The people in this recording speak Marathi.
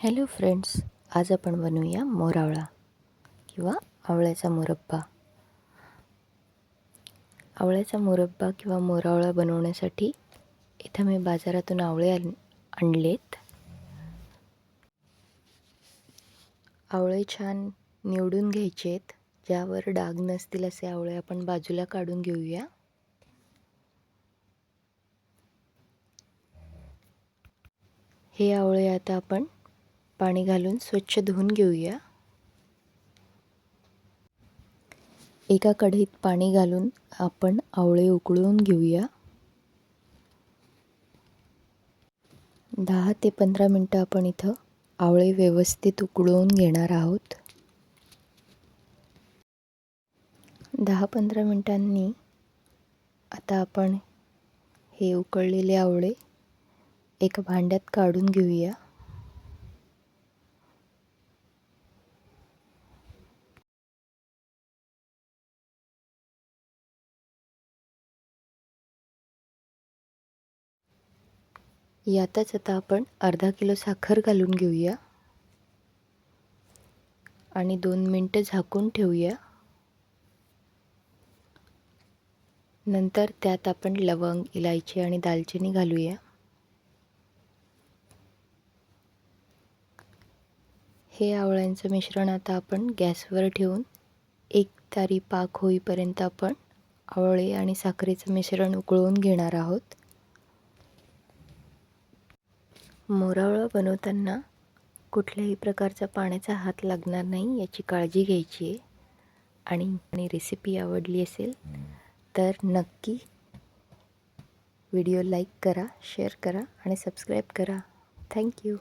हॅलो फ्रेंड्स आज आपण बनवूया मोरावळा किंवा आवळ्याचा मुरब्बा. आवळ्याचा मुरब्बा किंवा मोरावळा बनवण्यासाठी इथं मी बाजारातून आवळे आण आणलेत. आवळे छान निवडून घ्यायचेत ज्यावर डाग नसतील असे आवळे आपण बाजूला काढून घेऊया. हे आवळे आता आपण पाणी घालून स्वच्छ धुवून घेऊया. एका कढईत पाणी घालून आपण आवळे उकळून घेऊया. दहा ते पंधरा मिनटं आपण इथं आवळे व्यवस्थित उकळून घेणार आहोत. दहा पंधरा मिनटांनी आता आपण हे उकळलेले आवळे एका भांड्यात काढून घेऊया. यातच आता आपण अर्धा किलो साखर घालून घेऊया. आणि दोन मिनटं झाकून ठेवूया. नंतर त्यात आपण लवंग इलायची आणि दालचिनी घालूया. हे आवळ्यांचं मिश्रण आता आपण गॅसवर ठेवून एक तारी पाक होईपर्यंत आपण आवळे आणि साखरेचं मिश्रण उकळवून घेणार आहोत. मोरावळा बनवताना कुठल्याही प्रकारचा पाण्याचा हात लागणार नाही याची काळजी घ्यायची आहे. आणि आणि रेसिपी आवडली असेल तर नक्की व्हिडिओ लाईक करा शेअर करा आणि सबस्क्राईब करा. थँक्यू